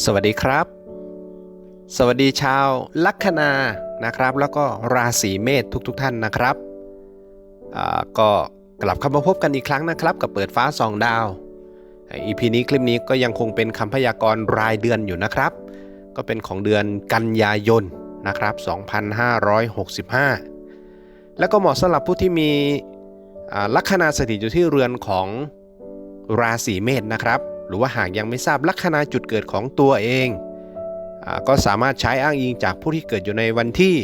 สวัสดีครับ สวัสดีชาวลัคนานะครับ แล้วก็ราศีเมษทุกๆทท่านนะครับก็กลับเข้ามาพบกันอีกครั้งนะครับ กับเปิดฟ้าสองดาวอีพีนี้คลิปนี้ก็ยังคงเป็นคำพยากรณ์รายเดือนอยู่นะครับ ก็เป็นของเดือนกันยายนนะครับ 2565 แล้วก็เหมาะสำหรับผู้ที่มีลัคนาสถิตอยู่ที่เรือนของราศีเมษนะครับ รือว่าหากยังไม่ทราบลัคนาจุดเกิดของตัวเองอก็สามารถใช้อ้างอิงจากผู้ที่เกิดอยู่ในวันที่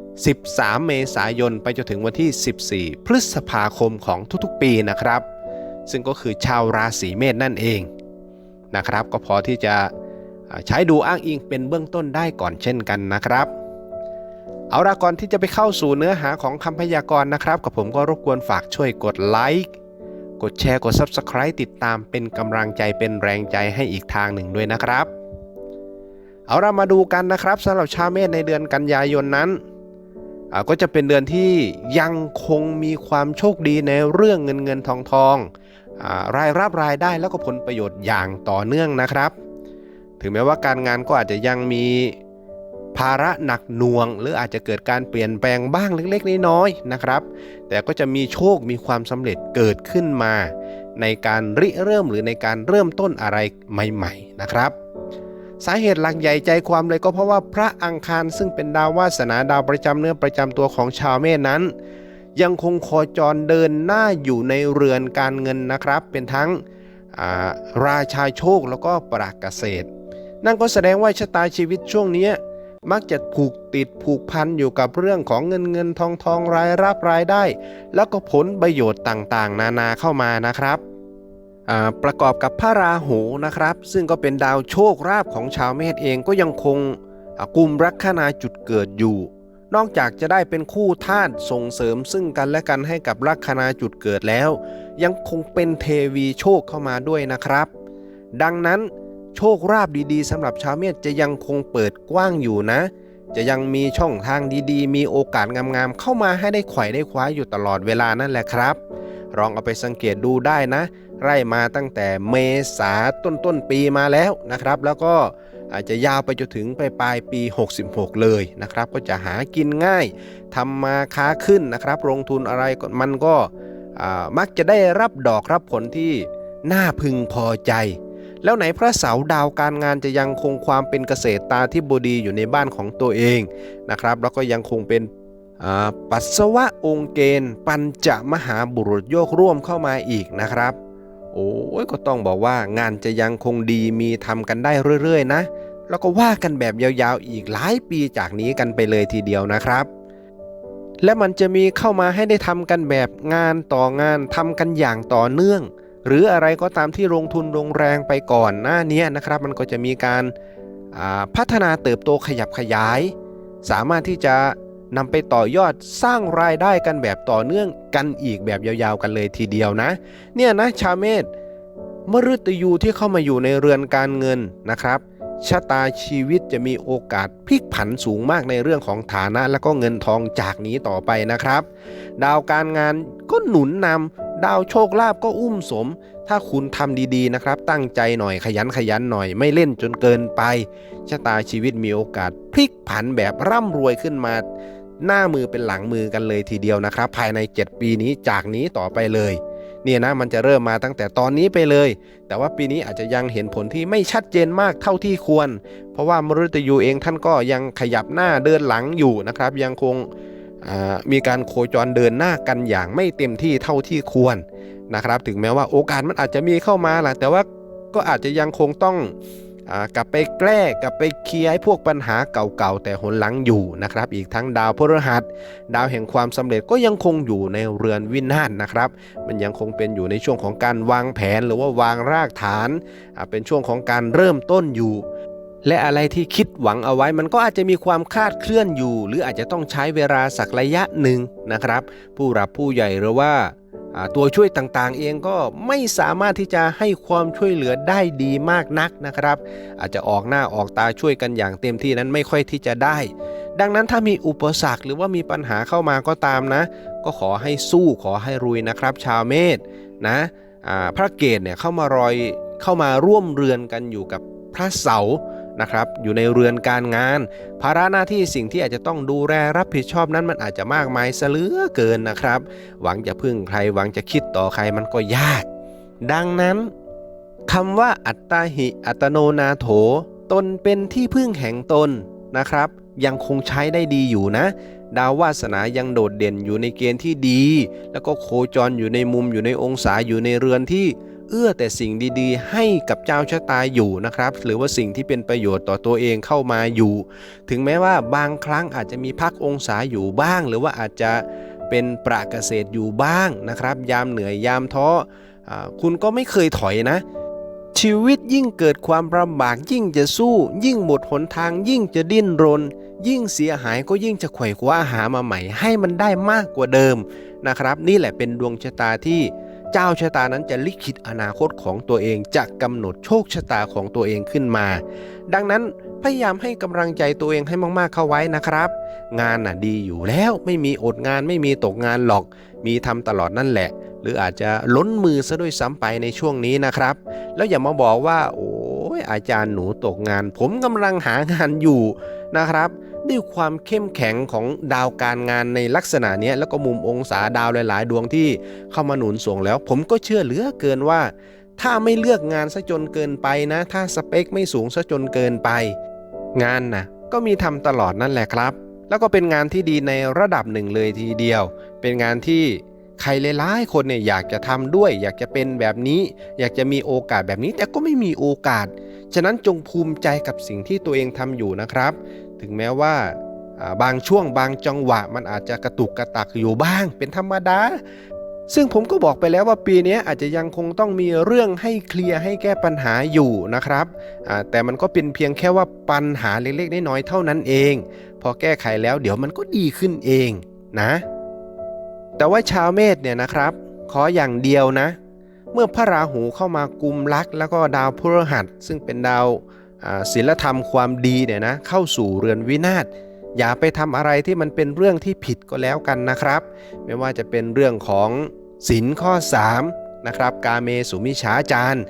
13 เมษายนไปจนถึงวันที่ 14 พฤษภาคมของทุกๆ ปีนะครับ ซึ่งก็คือชาวราศีเมษนั่นเองนะครับ ก็พอที่จะใช้ดูอ้างอิงเป็นเบื้องต้นได้ก่อนเช่นกันนะครับ เอาละก่อนที่จะไปเข้าสู่เนื้อหาของคำพยากรณ์นะครับ กับผมก็รบกวนฝากช่วยกดไลค์ กดแชร์ กด Subscribe ติดตามเป็นกำลังใจเป็นแรงใจให้อีกทางหนึ่งด้วยนะครับ เอาเรามาดูกันนะครับสำหรับชาวเมษในเดือนกันยายนนั้นก็จะเป็นเดือนที่ยังคงมีความโชคดีในเรื่องเงินเงินทองทองอรายรับรายได้แล้วก็ผลประโยชน์อย่างต่อเนื่องนะครับ ถึงแม้ว่าการงานก็อาจจะยังมี ภาระหนักหน่วง หรืออาจจะเกิดการเปลี่ยนแปลงบ้างเล็กๆ น้อยๆนะครับ แต่ก็จะมีโชคมีความสำเร็จเกิดขึ้นมา ในการริเริ่มหรือในการเริ่มต้นอะไรใหม่ ๆ นะครับสาเหตุหลักใหญ่ใจความเลยก็เพราะว่าพระอังคารซึ่งเป็นดาววาสนาดาวประจำเนื้อประจำตัวของชาวเมษนั้น ยังคงโคจรเดินหน้าอยู่ในเรือนการเงินนะครับ เป็นทั้งาราชาโชคแล้วก็ปรากเกษตร นั่นก็แสดงว่าชะตาชีวิตช่วงนี้ มักจะผูกติดผูกพันอยู่กับเรื่องของเงินเงินทองทองรายรับรายได้ แล้วก็ผลประโยชน์ต่างๆ นานาเข้ามานะครับประกอบกับพระราหูนะครับ ซึ่งก็เป็นดาวโชคราบของชาวเมษเองก็ยังคงอ่ากุมลัคนาจุดเกิดอยู่ นอกจากจะได้เป็นคู่ธาตุส่งเสริมซึ่งกันและกันให้กับลัคนาจุดเกิดแล้ว ยังคงเป็นเทวีโชคเข้ามาด้วยนะครับ ดังนั้น โชคราบดีๆสำหรับชาวเมษจะยังคงเปิดกว้างอยู่นะ จะยังมีช่องทางดีๆ มีโอกาสงามๆเข้ามาให้ได้ไขว่ได้คว้าอยู่ตลอดเวลานั่นแหละครับลองเอาไปสังเกตดูได้นะ ไล่มาตั้งแต่เมษาต้นต้นๆปีมาแล้วนะครับ แล้วก็อาจจะยาวไปจนถึงปลายปลายปี 66 เลยนะครับ ก็จะหากินง่ายทำมาค้าขึ้นนะครับ ลงทุนอะไรมันก็มักจะได้รับดอกรับผลที่น่าพึงพอใจ แล้วไหนพระเสาร์ดาวการงานจะยังคงความเป็นเกษตรตาที่บดีอยู่ในบ้านของตัวเองนะครับ แล้วก็ยังคงเป็นปัสสาวะองค์เกณฑ์ ปัญจมหาบุรุษโยกร่วมเข้ามาอีกนะครับ โอ้ยก็ต้องบอกว่างานจะยังคงดีมีทำกันได้เรื่อยๆนะ แล้วก็ว่ากันแบบยาวๆอีกหลายปีจากนี้กันไปเลยทีเดียวนะครับและมันจะมีเข้ามาให้ได้ทำกันแบบงานต่องานทำกันอย่างต่อเนื่อง หรืออะไรก็ตามที่ลงทุนลงแรงไปก่อนหน้านี้นะครับ มันก็จะมีการพัฒนาเติบโตขยับขยาย สามารถที่จะนำไปต่อยอดสร้างรายได้กันแบบต่อเนื่องกันอีกแบบยาวๆกันเลยทีเดียวนะ เนี่ยนะชาเมษมฤตยูที่เข้ามาอยู่ในเรือนการเงินนะครับ ชะตาชีวิตจะมีโอกาสพลิกผันสูงมากในเรื่องของฐานะและก็เงินทองจากนี้ต่อไปนะครับ ดาวการงานก็หนุนนำ ดาวโชคลาภก็อุ้มสม ถ้าคุณทำดีๆนะครับ ตั้งใจหน่อยขยันขยันหน่อยไม่เล่นจนเกินไปชะตาชีวิตมีโอกาสพลิกผันแบบร่ำรวยขึ้นมา หน้ามือเป็นหลังมือกันเลยทีเดียวนะครับ ภายใน 7 ปีนี้จากนี้ต่อไปเลยเนี่ยนะมันจะเริ่มมาตั้งแต่ตอนนี้ไปเลย แต่ว่าปีนี้อาจจะยังเห็นผลที่ไม่ชัดเจนมากเท่าที่ควร เพราะว่ามฤตยูเองท่านก็ยังขยับหน้าเดินหลังอยู่นะครับ ยังคง มีการโคจรเดินหน้ากันอย่างไม่เต็มที่เท่าที่ควรนะครับ ถึงแม้ว่าโอกาสมันอาจจะมีเข้ามาแหละแต่ว่าก็อาจจะยังคงต้องอกลับไปแก้กลับไปเคลียร์พวกปัญหาเก่าๆ แต่หนหลังอยู่นะครับ อีกทั้งดาวพฤหัส ดาวแห่งความสำเร็จก็ยังคงอยู่ในเรือนวินาศนะครับ มันยังคงเป็นอยู่ในช่วงของการวางแผนหรือว่าวางรากฐาน เป็นช่วงของการเริ่มต้นอยู่ และอะไรที่คิดหวังเอาไว้มันก็อาจจะมีความคลาดเคลื่อนอยู่ หรืออาจจะต้องใช้เวลาสักระยะหนึ่งนะครับ ผู้รับผู้ใหญ่หรือว่าตัวช่วยต่างๆ เองก็ไม่สามารถที่จะให้ความช่วยเหลือได้ดีมากนักนะครับ อาจจะออกหน้าออกตาช่วยกันอย่างเต็มที่นั้นไม่ค่อยที่จะได้ ดังนั้นถ้ามีอุปสรรคหรือว่ามีปัญหาเข้ามาก็ตามนะ ก็ขอให้สู้ขอให้รุยนะครับ ชาวเมษนะพระเกศเนี่ยเข้ามารอยเข้ามาร่วมเรือนกันอยู่กับพระเสาร์ นะครับอยู่ในเรือนการงาน ภาระหน้าที่สิ่งที่อาจจะต้องดูแลรับผิดชอบนั้นมันอาจจะมากมายเหลือเกินนะครับ หวังจะพึ่งใครหวังจะคิดต่อใครมันก็ยาก ดังนั้นคำว่าอัตตาหิอัตโนนาโถ ตนเป็นที่พึ่งแห่งตนนะครับ ยังคงใช้ได้ดีอยู่นะ ดาววาสนายังโดดเด่นอยู่ในเกณฑ์ที่ดี แล้วก็โคจรอยู่ในมุมอยู่ในองศาอยู่ในเรือนที่ เอื้อแต่สิ่งดีๆ ให้กับเจ้าชะตาอยู่นะครับ หรือว่าสิ่งที่เป็นประโยชน์ต่อตัวเองเข้ามาอยู่ ถึงแม้ว่าบางครั้งอาจจะมีพักองศาอยู่บ้าง หรือว่าอาจจะเป็นประเกษตรอยู่บ้างนะครับ ยามเหนื่อยยามท้ออคุณก็ไม่เคยถอยนะชีวิตยิ่งเกิดความลำบากยิ่งจะสู้ ยิ่งหมดหนทางยิ่งจะดิ้นรน ยิ่งเสียหายก็ยิ่งจะไขว่คว้าหามาใหม่ ให้มันได้มากกว่าเดิมนะครับ นี่แหละเป็นดวงชะตาที่ เจ้าชะตานั้นจะลิขิตอนาคตของตัวเองจะกำหนดโชคชะตาของตัวเองขึ้นมา ดังนั้นพยายามให้กำลังใจตัวเองให้มาก ๆเข้าไว้นะครับ งานน่ะดีอยู่แล้วไม่มีอดงานไม่มีตกงานหรอก มีทำตลอดนั่นแหละ หรืออาจจะล้นมือซะด้วยซ้ำไปในช่วงนี้นะครับ แล้วอย่ามาบอกว่า โอ้ยอาจารย์หนูตกงาน ผมกำลังหางานอยู่ นะครับ ด้วยความเข้มแข็งของดาวการงานในลักษณะนี้แล้วก็มุมองศาดาวหลาย ๆ ดวงที่เข้ามาหนุนส่งแล้ว ผมก็เชื่อเหลือเกินว่า ถ้าไม่เลือกงานซะจนเกินไปนะ ถ้าสเปคไม่สูงซะจนเกินไป งานนะก็มีทำตลอดนั่นแหละครับ แล้วก็เป็นงานที่ดีในระดับหนึ่งเลยทีเดียว เป็นงานที่ใครหลายๆคนเนี่ยอยากจะทำด้วย อยากจะเป็นแบบนี้ อยากจะมีโอกาสแบบนี้ แต่ก็ไม่มีโอกาส ฉะนั้นจงภูมิใจกับสิ่งที่ตัวเองทำอยู่นะครับ ถึงแม้ว่าบางช่วงบางจังหวะมันอาจจะกระตุกกระตักอยู่บ้าง เป็นธรรมดา ซึ่งผมก็บอกไปแล้วว่าปีนี้อาจจะยังคงต้องมีเรื่องให้เคลียร์ให้แก้ปัญหาอยู่นะครับ แต่มันก็เป็นเพียงแค่ว่าปัญหาเล็กๆน้อยๆเท่านั้นเอง พอแก้ไขแล้วเดี๋ยวมันก็ดีขึ้นเองนะ แต่ว่าชาวเมษเนี่ยนะครับ ขออย่างเดียวนะ เมื่อพระราหูเข้ามากุมลักแล้วก็ดาวพฤหัส ซึ่งเป็นดาวศีลธรรมความดีเนี่ยนะเข้าสู่เรือนวินาศอย่าไปทำอะไรที่มันเป็นเรื่องที่ผิดก็แล้วกันนะครับ ไม่ว่าจะเป็นเรื่องของศีลข้อ 3 นะครับ กาเมสุมิฉาจาร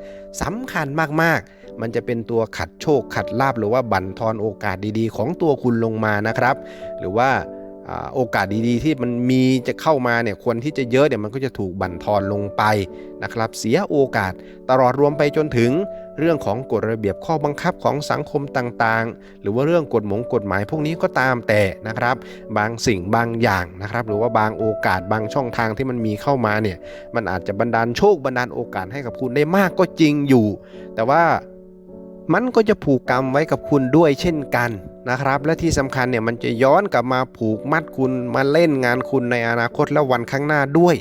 สำคัญมากๆ มันจะเป็นตัวขัดโชคขัดลาบหรือว่าบั่นทอนโอกาสดีๆ ของตัวคุณลงมานะครับ หรือว่า โอกาสดีๆ ที่มันมีจะเข้ามาเนี่ยควรที่จะเยอะเนี่ยมันก็จะถูกบั่นทอนลงไปนะครับ เสียโอกาสตลอดรวมไปจนถึงเรื่องของกฎระเบียบข้อบังคับของสังคมต่างๆ หรือว่าเรื่องกฎหมงกฎหมายพวกนี้ก็ตามแต่นะครับ บางสิ่งบางอย่างนะครับ หรือว่าบางโอกาสบางช่องทางที่มันมีเข้ามาเนี่ยมันอาจจะบันดาลโชคบันดาลโอกาสให้กับคุณได้มากก็จริงอยู่ แต่ว่ามันก็จะผูกกรรมไว้กับคุณด้วยเช่นกัน นะครับ และที่สำคัญเนี่ยมันจะย้อนกลับมาผูกมัดคุณมาเล่นงานคุณในอนาคตและวันข้างหน้าด้วย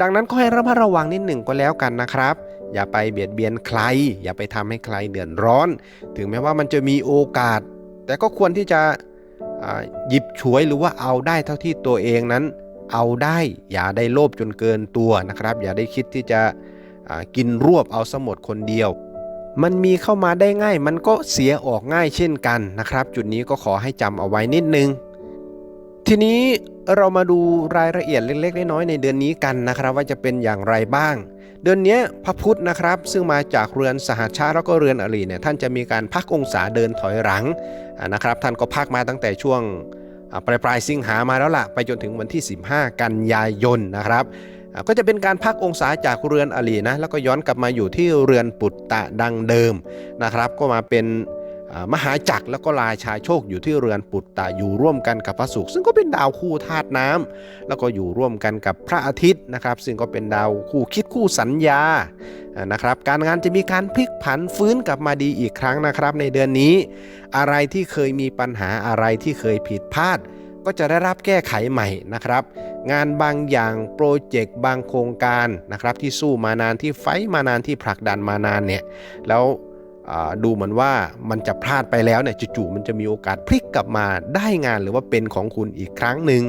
ดังนั้นก็ให้ระมัดระวังนิดหนึ่งก็แล้วกันนะครับ อย่าไปเบียดเบียนใคร อย่าไปทำให้ใครเดือดร้อน ถึงแม้ว่ามันจะมีโอกาส แต่ก็ควรที่จะหยิบฉวยหรือว่าเอาได้เท่าที่ตัวเองนั้น เอาได้อย่าได้โลภจนเกินตัวนะครับ อย่าได้คิดที่จะกินรวบเอาสมดคนเดียว มันมีเข้ามาได้ง่าย มันก็เสียออกง่ายเช่นกันนะครับ จุดนี้ก็ขอให้จำเอาไว้นิดนึง ทีนี้เรามาดูรายละเอียดเล็ก ๆ น้อยๆในเดือนนี้กันนะครับ ว่าจะเป็นอย่างไรบ้าง เดือนนี้พระพุธนะครับ ซึ่งมาจากเรือนสหชาติแล้วก็เรือนอริเนี่ยท่านจะมีการพักองศาเดินถอยหลังนะครับ ท่านก็พักมาตั้งแต่ช่วงปลายปลายสิงหามาแล้วล่ะไปจนถึงวันที่ 15 กันยายนนะครับ ก็จะเป็นการพักองศาจากเรือนอรินะแล้วก็ย้อนกลับมาอยู่ที่เรือนปุตตะดังเดิมนะครับ ก็มาเป็นมหาจักรแล้วก็ราชาโชคอยู่ที่เรือนปุตตะอยู่ร่วมกันกับพระศุกร์ซึ่งก็เป็นดาวคู่ธาตุน้ำแล้วก็อยู่ร่วมกันกับพระอาทิตย์นะครับ ซึ่งก็เป็นดาวคู่คิดคู่สัญญานะครับการงานจะมีการพลิกผันฟื้นกลับมาดีอีกครั้งนะครับ ในเดือนนี้ อะไรที่เคยมีปัญหาอะไรที่เคยผิดพลาด ก็จะได้รับแก้ไขใหม่นะครับ งานบางอย่างโปรเจกต์บางโครงการนะครับ ที่สู้มานานที่ไฟมานานที่ผลักดันมานานเนี่ยแล้วดูเหมือนว่ามันจะพลาดไปแล้วเนี่ยจู่ๆมันจะมีโอกาสพลิกกลับมาได้งานหรือว่าเป็นของคุณอีกครั้งหนึ่ง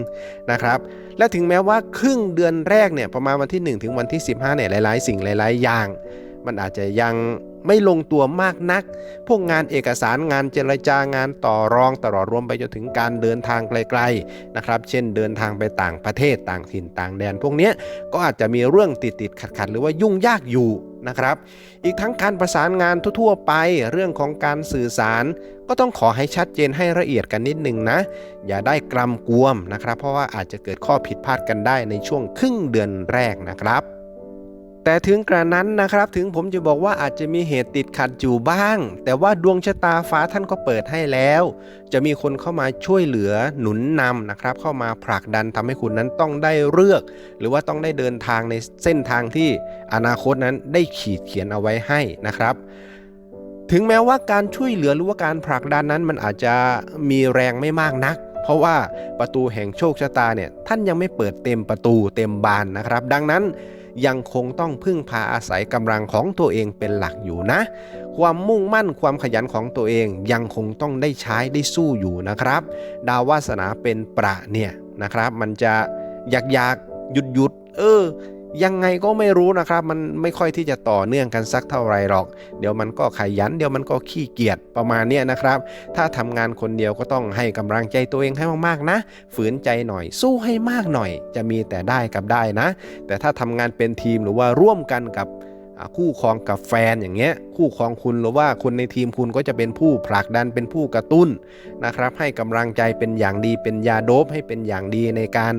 นะครับ และถึงแม้ว่าครึ่งเดือนแรกเนี่ยประมาณวันที่ 1 ถึงวันที่ 15เนี่ยหลาย ๆ สิ่งหลาย ๆ อย่าง มันอาจจะยังไม่ลงตัวมากนัก พวกงานเอกสารงานเจรจางานต่อรองตลอดรวมไปจนถึงการเดินทางไกลๆนะครับ เช่นเดินทางไปต่างประเทศต่างถิ่นต่างแดน พวกนี้ก็อาจจะมีเรื่องติดๆขัดๆ หรือว่ายุ่งยากอยู่นะครับ อีกทั้งการประสานงานทั่วๆไปเรื่องของการสื่อสาร ก็ต้องขอให้ชัดเจนให้ละเอียดกันนิดนึงนะ อย่าได้กลำกวมนะครับ เพราะว่าอาจจะเกิดข้อผิดพลาดกันได้ในช่วงครึ่งเดือนแรกนะครับ แต่ถึงกระนั้นนะครับถึงผมจะบอกว่าอาจจะมีเหตุติดขัดอยู่บ้าง แต่ว่าดวงชะตาฟ้าท่านก็เปิดให้แล้ว จะมีคนเข้ามาช่วยเหลือหนุนนำนะครับ เข้ามาผลักดันทำให้คุณนั้นต้องได้เลือก หรือว่าต้องได้เดินทางในเส้นทางที่อนาคตนั้นได้ขีดเขียนเอาไว้ให้นะครับถึงแม้ว่าการช่วยเหลือหรือว่าการผลักดันนั้นมันอาจจะมีแรงไม่มากนัก เพราะว่าประตูแห่งโชคชะตาเนี่ยท่านยังไม่เปิดเต็มประตูเต็มบานนะครับ ดังนั้น ยังคงต้องพึ่งพาอาศัยกำลังของตัวเองเป็นหลักอยู่นะ ความมุ่งมั่นความขยันของตัวเองยังคงต้องได้ใช้ได้สู้อยู่นะครับ ดาววาสนาเป็นประเนี่ยนะครับ มันจะอยากอยากหยุดหยุดเออ ยังไงก็ไม่รู้นะครับ มันไม่ค่อยที่จะต่อเนื่องกันสักเท่าไรหรอก เดี๋ยวมันก็ขยัน เดี๋ยวมันก็ขี้เกียจประมาณเนี้ยนะครับ ถ้าทำงานคนเดียวก็ต้องให้กำลังใจตัวเองให้มากๆนะ ฝืนใจหน่อย สู้ให้มากหน่อย จะมีแต่ได้กับได้นะ แต่ถ้าทำงานเป็นทีมหรือว่าร่วมกันกับ คู่ครองกับแฟนอย่างเงี้ยคู่ครองคุณหรือว่าคนในทีมคุณก็จะเป็นผู้ผลักดันเป็นผู้กระตุ้นนะครับ ให้กำลังใจเป็นอย่างดีเป็นยาโดบให้เป็นอย่างดีในการ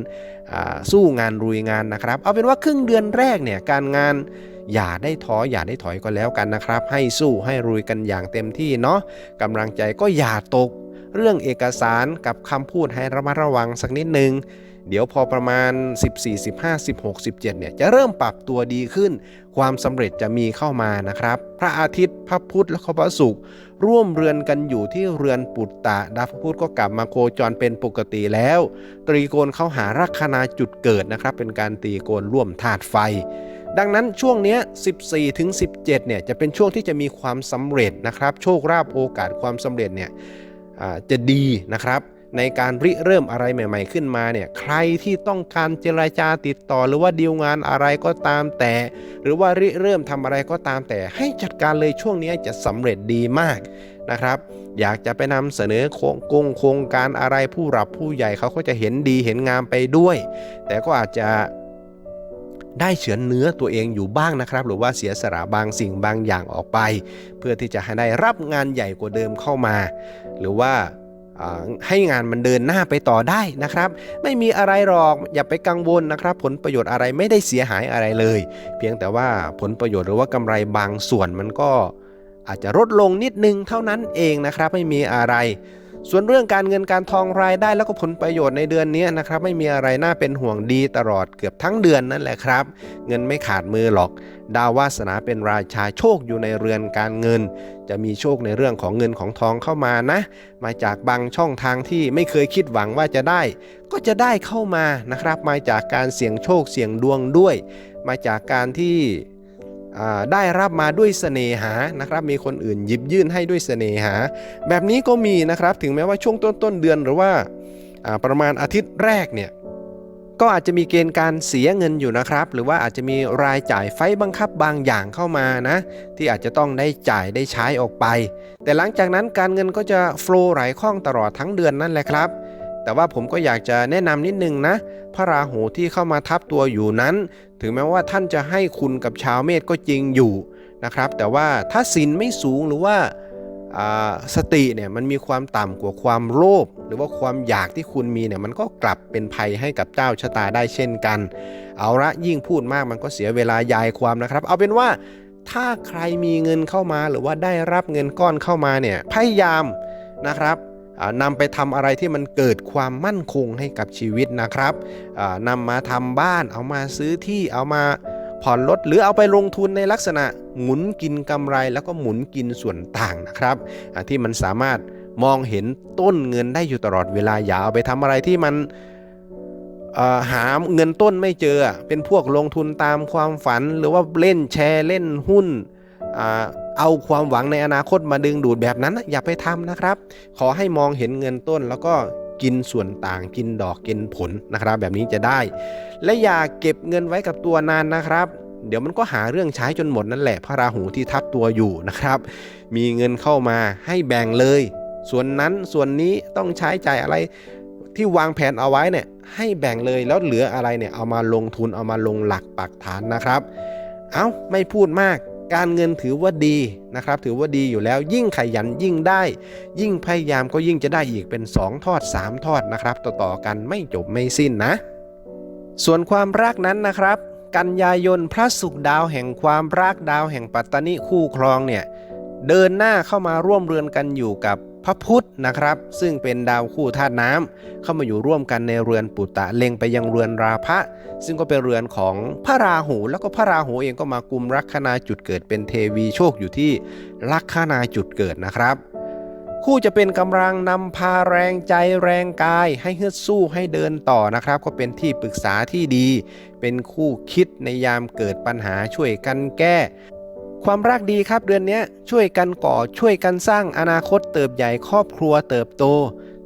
สู้งานรุยงานนะครับ เอาเป็นว่าครึ่งเดือนแรกเนี่ยการงานอย่าได้ท้ออย่าได้ถอยก็แล้วกันนะครับ ให้สู้ให้รุยกันอย่างเต็มที่เนาะกำลังใจก็อย่าตก เรื่องเอกสารกับคำพูดให้ระมัดระวังสักนิดนึง เดี๋ยวพอประมาณ 14 15 16 17เนี่ยจะเริ่มปรับตัวดีขึ้น ความสำเร็จจะมีเข้ามานะครับ พระอาทิตย์พระพุธและพระศุกร์ร่วมเรือนกันอยู่ที่เรือนปุตตะดาวพระพุธก็กลับมาโคจรเป็นปกติแล้ว ตรีโกณเข้าหาลัคนาจุดเกิดนะครับ เป็นการตีโกณร่วมธาตุไฟ ดังนั้นช่วงนี้ 14ถึง17เนี่ยจะเป็นช่วงที่จะมีความสำเร็จนะครับ โชคลาภโอกาสความสำเร็จเนี่ยจะดีนะครับ ในการริเริ่มอะไรใหม่ ๆ ขึ้นมาเนี่ยใครที่ต้องการเจรจาติดต่อหรือว่าดีลงานอะไรก็ตามแต่ หรือว่าริเริ่มทำอะไรก็ตามแต่ ให้จัดการเลยช่วงนี้จะสำเร็จดีมากนะครับ อยากจะไปนำเสนอโครงกงโครงการอะไรผู้หลับผู้ใหญ่เขาก็จะเห็นดีเห็นงามไปด้วย แต่ก็อาจจะได้เฉือนเนื้อตัวเองอยู่บ้างนะครับ หรือว่าเสียสละบางสิ่งบางอย่างออกไป เพื่อที่จะให้ได้รับงานใหญ่กว่าเดิมเข้ามา หรือว่า ให้งานมันเดินหน้าไปต่อได้นะครับ ไม่มีอะไรหรอกอย่าไปกังวลนะครับ ผลประโยชน์อะไรไม่ได้เสียหายอะไรเลย เพียงแต่ว่าผลประโยชน์หรือว่ากำไรบางส่วนมันก็อาจจะลดลงนิดนึงเท่านั้นเองนะครับ ไม่มีอะไร ส่วนเรื่องการเงินการทองรายได้แล้วก็ผลประโยชน์ในเดือนนี้นะครับ ไม่มีอะไรน่าเป็นห่วงดีตลอดเกือบทั้งเดือนนั่นแหละครับ เงินไม่ขาดมือหรอก ดาววาสนาเป็นราชาโชคอยู่ในเรือนการเงิน จะมีโชคในเรื่องของเงินของทองเข้ามานะ มาจากบางช่องทางที่ไม่เคยคิดหวังว่าจะได้ ก็จะได้เข้ามานะครับ มาจากการเสี่ยงโชคเสี่ยงดวงด้วย มาจากการที่ ได้รับมาด้วยเสน่หานะครับมีคนอื่นหยิบยื่นให้ด้วยเสน่หา แบบนี้ก็มีนะครับถึงแม้ว่าช่วงต้นต้นเดือนหรือว่าประมาณอาทิตย์แรกเนี่ยก็อาจจะมีเกณฑ์การเสียเงินอยู่นะครับ หรือว่าอาจจะมีรายจ่ายไฟบังคับบางอย่างเข้ามานะ ที่อาจจะต้องได้จ่ายได้ใช้ออกไป แต่หลังจากนั้นการเงินก็จะโฟลว์ไหลคล่องตลอดทั้งเดือนนั่นแหละครับ แต่ว่าผมก็อยากจะแนะนำนิดนึงนะ พระราหูที่เข้ามาทับตัวอยู่นั้น ถึงแม้ว่าท่านจะให้คุณกับชาวเมษก็จริงอยู่นะครับ แต่ว่าถ้าศีลไม่สูงหรือว่าสติเนี่ยมันมีความต่ำกว่าความโลภหรือว่าความอยากที่คุณมีเนี่ยมันก็กลับเป็นภัยให้กับเจ้าชะตาได้เช่นกัน เอาละยิ่งพูดมากมันก็เสียเวลายายความนะครับ เอาเป็นว่าถ้าใครมีเงินเข้ามาหรือว่าได้รับเงินก้อนเข้ามาเนี่ยพยายามนะครับ นำไปทำอะไรที่มันเกิดความมั่นคงให้กับชีวิตนะครับนำมาทำบ้านเอามาซื้อที่เอามาผ่อนรถหรือเอาไปลงทุนในลักษณะหมุนกินกำไรแล้วก็หมุนกินส่วนต่างนะครับ ที่มันสามารถมองเห็นต้นเงินได้อยู่ตลอดเวลาอย่าเอาไปทำอะไรที่มันหาเงินต้นไม่เจอเป็นพวกลงทุนตามความฝันหรือว่าเล่นแชร์เล่นหุ้น เอาความหวังในอนาคตมาดึงดูดแบบนั้นนะอย่าไปทำนะครับ ขอให้มองเห็นเงินต้นแล้วก็กินส่วนต่างกินดอกกินผลนะครับ แบบนี้จะได้ และอย่าเก็บเงินไว้กับตัวนานนะครับ เดี๋ยวมันก็หาเรื่องใช้จนหมดนั่นแหละพระราหูที่ทับตัวอยู่นะครับ มีเงินเข้ามาให้แบ่งเลย ส่วนนั้นส่วนนี้ต้องใช้ใจ่ายอะไรที่วางแผนเอาไว้เนี่ยให้แบ่งเลยแล้วเหลืออะไรเนี่ยเอามาลงทุนเอามาลงหลักปักฐานนะครับ เอ้าไม่พูดมาก การเงินถือว่าดีนะครับ ถือว่าดีอยู่แล้วยิ่งขยันยิ่งได้ ยิ่งพยายามก็ยิ่งจะได้อีกเป็น 2 ทอด 3 ทอดนะครับ ต่อๆกันไม่จบไม่สิ้นนะ ส่วนความรักนั้นนะครับ กันยายนพระศุกร์ดาวแห่งความรักดาวแห่งปัตตนิคู่ครองเนี่ยเดินหน้าเข้ามาร่วมเรือนกันอยู่กับ พระพุธนะครับ ซึ่งเป็นดาวคู่ธาตุน้ำเข้ามาอยู่ร่วมกันในเรือนปุตตะเล็งไปยังเรือนราพะ ซึ่งก็เป็นเรือนของพระราหู แล้วก็พระราหูเองก็มากุมลัคนาจุดเกิดเป็นเทวีโชคอยู่ที่ลัคนาจุดเกิดนะครับ คู่จะเป็นกำลังนำพาแรงใจแรงกาย ให้ฮึดสู้ให้เดินต่อนะครับ ก็เป็นที่ปรึกษาที่ดี เป็นคู่คิดในยามเกิดปัญหาช่วยกันแก้ ความรักดีครับเดือนนี้ช่วยกันก่อช่วยกันสร้างอนาคตเติบใหญ่ครอบครัวเติบโต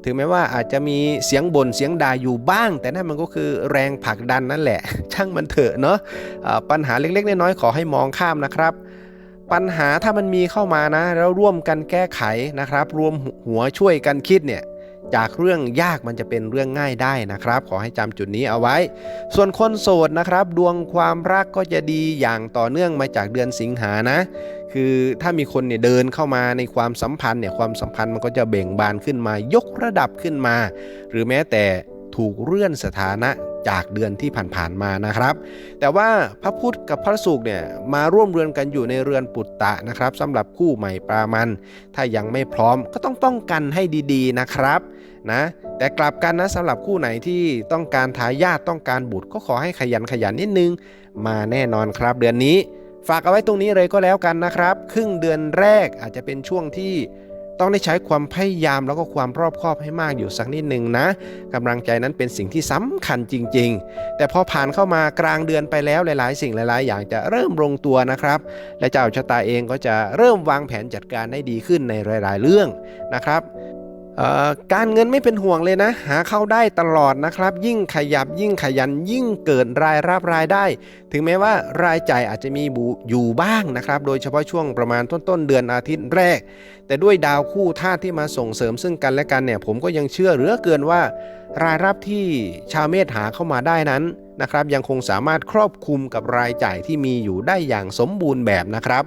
ถึงแม้ว่าอาจจะมีเสียงบ่นเสียงด่าอยู่บ้าง แต่นั่นมันก็คือแรงผลักดันนั่นแหละ ช่างมันเถอะเนาะปัญหาเล็กๆน้อยๆขอให้มองข้ามนะครับ ปัญหาถ้ามันมีเข้ามานะ แล้วร่วมกันแก้ไขนะครับ รวมหัวช่วยกันคิดเนี่ย จากเรื่องยากมันจะเป็นเรื่องง่ายได้นะครับ ขอให้จำจุดนี้เอาไว้ ส่วนคนโสดนะครับ ดวงความรักก็จะดีอย่างต่อเนื่องมาจากเดือนสิงหานะ คือถ้ามีคนเนี่ยเดินเข้ามาในความสัมพันธ์เนี่ยความสัมพันธ์มันก็จะเบ่งบานขึ้นมายกระดับขึ้นมา หรือแม้แต่ ถูกเลื่อนสถานะจากเดือนที่ผ่านๆมานะครับ แต่ว่าพระพุธกับพระศุกร์เนี่ยมาร่วมเรือนกันอยู่ในเรือนปุตตะนะครับสำหรับคู่ใหม่ปรามัน ถ้ายังไม่พร้อมก็ต้องป้องกันให้ดีๆนะครับนะแต่กลับกันนะสำหรับคู่ไหนที่ต้องการทายาทต้องการบุตรก็ขอให้ขยันขยันนิดนึง มาแน่นอนครับเดือนนี้ ฝากเอาไว้ตรงนี้เลยก็แล้วกันนะครับ ครึ่งเดือนแรกอาจจะเป็นช่วงที่ ต้องได้ใช้ความพยายามแล้วก็ความรอบคอบให้มากอยู่สักนิดหนึ่งนะกำลังใจนั้นเป็นสิ่งที่สำคัญจริง ๆ แต่พอผ่านเข้ามากลางเดือนไปแล้วหลาย ๆ สิ่งหลาย ๆ อย่างจะเริ่มลงตัวนะครับ และเจ้าชะตาเองก็จะเริ่มวางแผนจัดการได้ดีขึ้นในหลาย ๆ เรื่องนะครับ การเงินไม่เป็นห่วงเลยนะ หาเข้าได้ตลอดนะครับ ยิ่งขยับยิ่งขยันยิ่งเกิดรายรับรายได้ ถึงแม้ว่ารายจ่ายอาจจะมีบูอยู่บ้างนะครับ โดยเฉพาะช่วงประมาณต้นๆเดือนอาทิตย์แรก แต่ด้วยดาวคู่ธาตุที่มาส่งเสริมซึ่งกันและกันเนี่ย ผมก็ยังเชื่อเหลือเกินว่า รายรับที่ชาวเมษหาเข้ามาได้นั้นนะครับ ยังคงสามารถครอบคลุมกับรายจ่ายที่มีอยู่ได้อย่างสมบูรณ์แบบนะครับ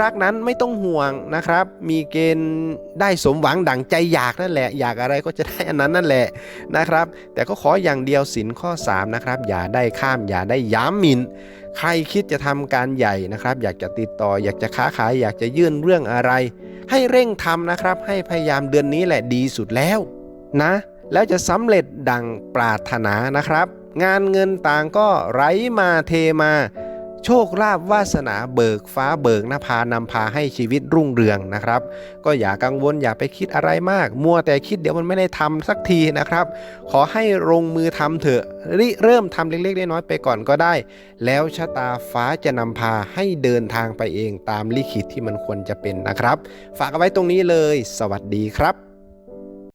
รักนั้นไม่ต้องห่วงนะครับ มีเกณฑ์ได้สมหวังดั่งใจอยากนั่นแหละ อยากอะไรก็จะได้อันนั้นนั่นแหละนะครับ แต่ก็ขออย่างเดียวสินข้อ 3 นะครับ อย่าได้ข้ามอย่าได้ย้ำหมินใครคิดจะทำการใหญ่นะครับ อยากจะติดต่อ อยากจะค้าขาย อยากจะยื่นเรื่องอะไร ให้เร่งทำนะครับ ให้พยายามเดือนนี้แหละดีสุดแล้วนะ แล้วจะสำเร็จดังปรารถนานะครับ งานเงินต่างก็ไหลมาเทมา โชคลาภวาสนาเบิกฟ้าเบิกนภานำพาให้ชีวิตรุ่งเรืองนะครับ ก็อย่ากังวลอย่าไปคิดอะไรมาก มัวแต่คิดเดี๋ยวมันไม่ได้ทำสักทีนะครับ ขอให้ลงมือทำเถอะริเริ่มทำเล็กๆน้อยๆไปก่อนก็ได้ แล้วชะตาฟ้าจะนำพาให้เดินทางไปเองตามลิขิตที่มันควรจะเป็นนะครับ ฝากเอาไว้ตรงนี้เลย สวัสดีครับ